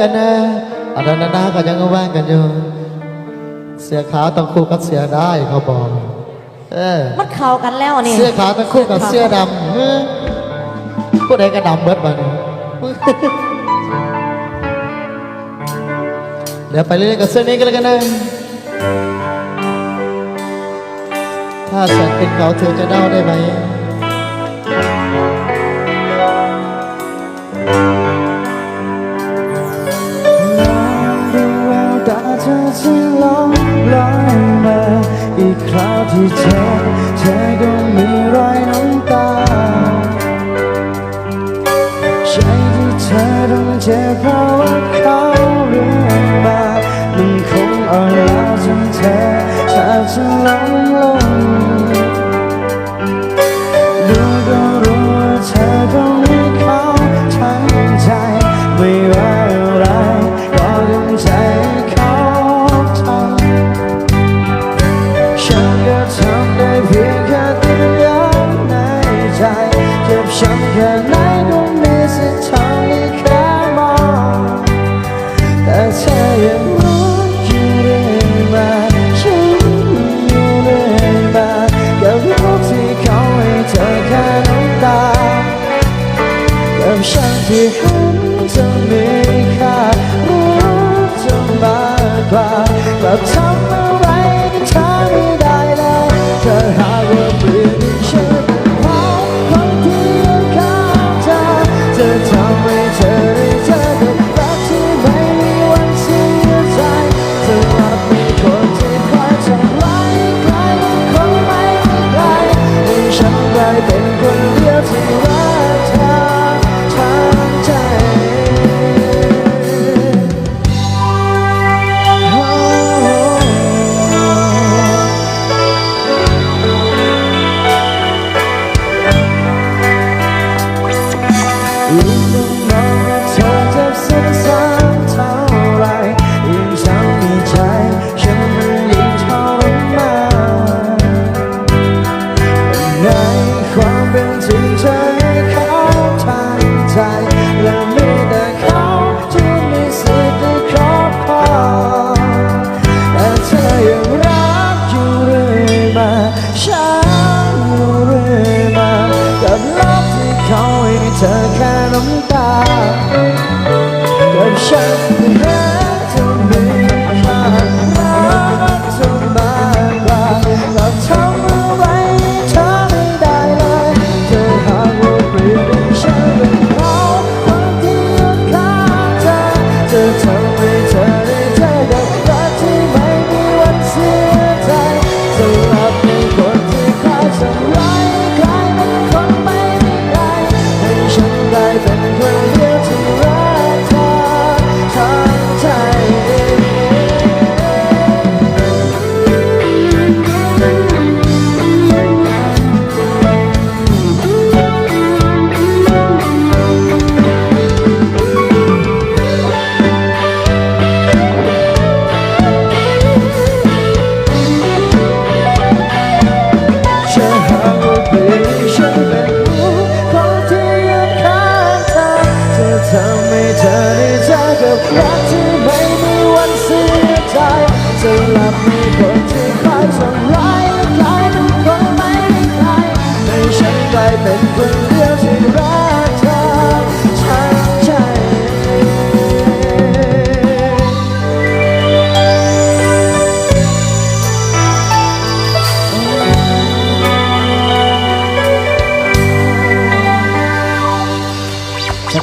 กันนะอันนั้นนะก็ยังแว่งกันอยู่ เสือขาวต้องคู่กับเสือได้เขาบอก เออ มันเข้ากันแล้วนี่ เสือขาวต้องคู่กับเสือดำเฮ้ยผู้ใดก็ดำเบิดมันเดี๋ยวไปเรื่อยๆกับเสื้อนี้กันเลยกันนะ ถ้าฉันเป็นเขาเธอจะเดาได้ไหม ที่เธอเธอก็มีรอยน้ำตาใช่ที่เธอต้องเจ็บเพราะว่าเขาเรื่อมามันคงอ่อนล้าจนเธอแาบจะล้มลง the time.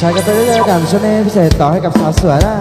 ชายก็ไปเรื่อยๆกันช่วงนี้พิเศษต่อให้กับสาวสวยนะ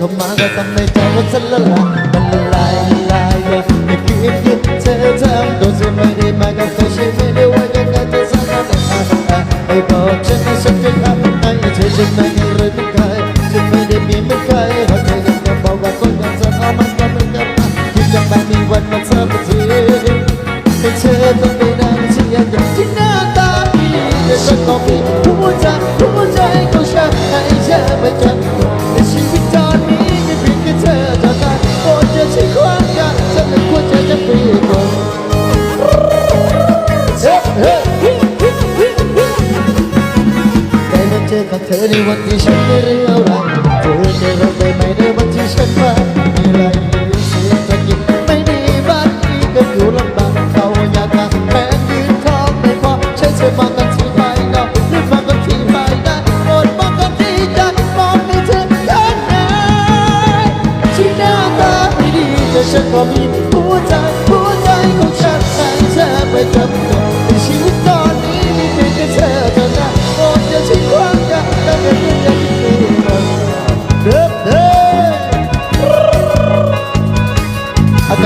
không mà ra tâm mê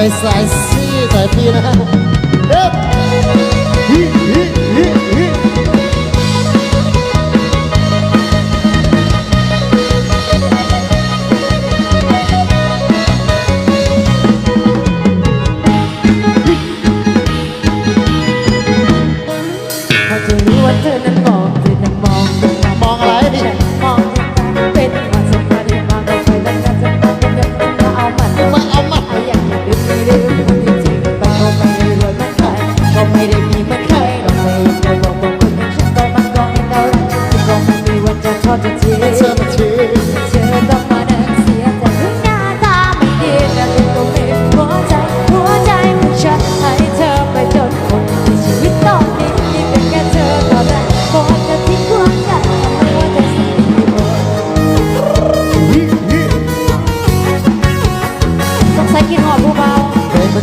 mais assim, Caipira. Epa!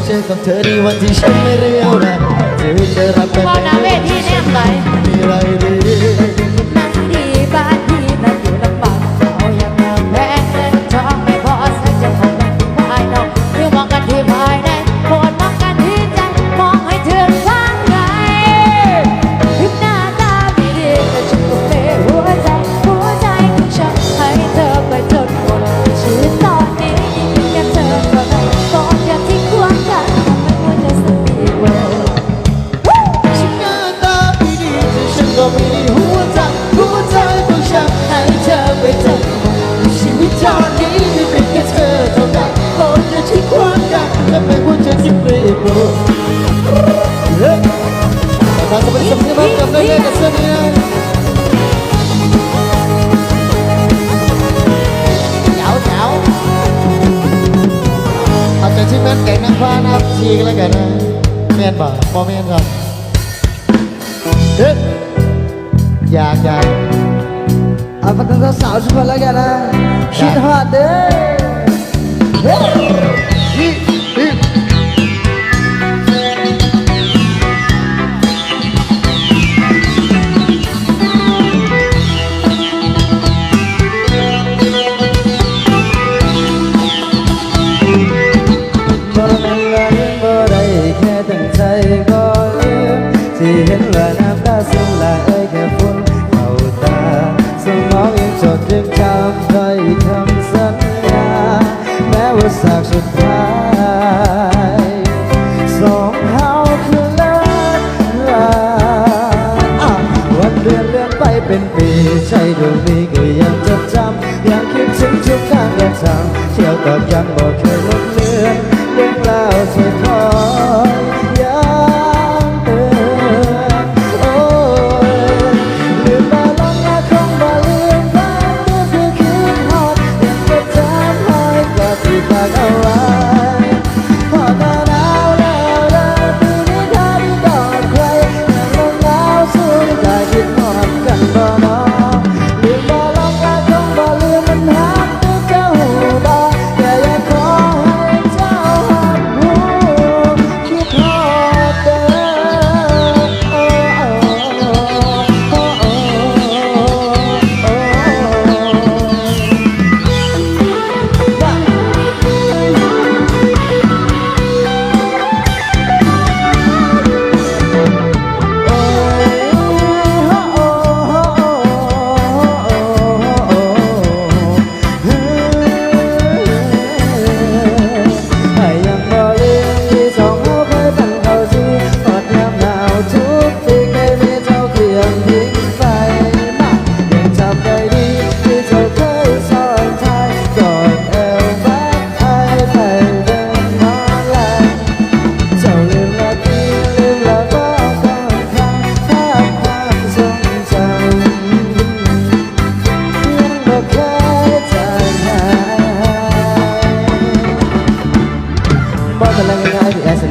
เจอกับเธอในวันที่ฉันไม่เรียวแรงชีวิจะรับกันพอนะเวทีแนบไหมีอะไรดี ที่เป็นแก่นางฟ้านับชีกนแล้วกันแม่นบ่บ่แม่นครับเฮ้อยากอยากเอาไปกันก็สาวชุดพลแล้วกันนะคิดฮอดเด้อ ที่ยวตอบยังบอกเคยลบเลือนเรื่องราวสุดท้า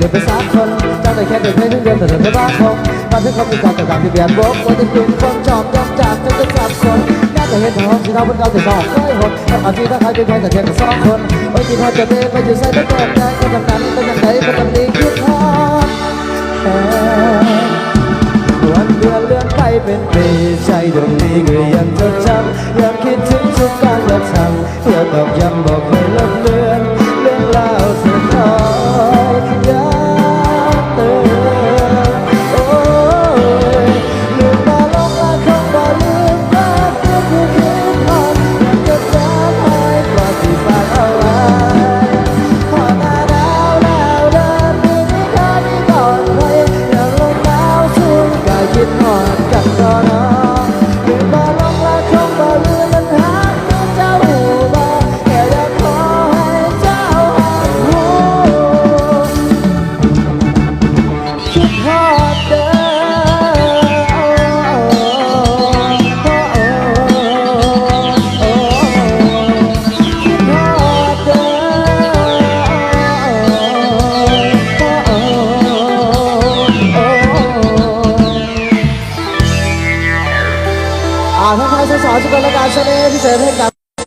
ลืมไปสามคนจ้าแต่แค่เดินเพื่ทั้งเดินแต่เธอไม่บ้าคงบ้านเพื่งเขามีการแต่ต่างที่เปลี่ยนบล็อกว่าจะกลุ่มคนชอบยอมจากจนจะสับสนน่าจะเห็นห้องที่เราบนเราแต่สองเคยหดถ้าอาทิตย์ถ้าใครเป็นแค่แต่แค่กับสองคนโอ้ยที่พอจะเดินไปอยู่ใส่ไม่เปิดใจก็จำนั้นก็จำใจก็จำนี้คิดทอดวันเดือนเลื่อนไปเป็นปีใจดวงนี้ก็ยังจดจำยังคิดถึงทุกการกระทำเพื่อตอกย้ำบอกให้ลบเลือนเรื่องราว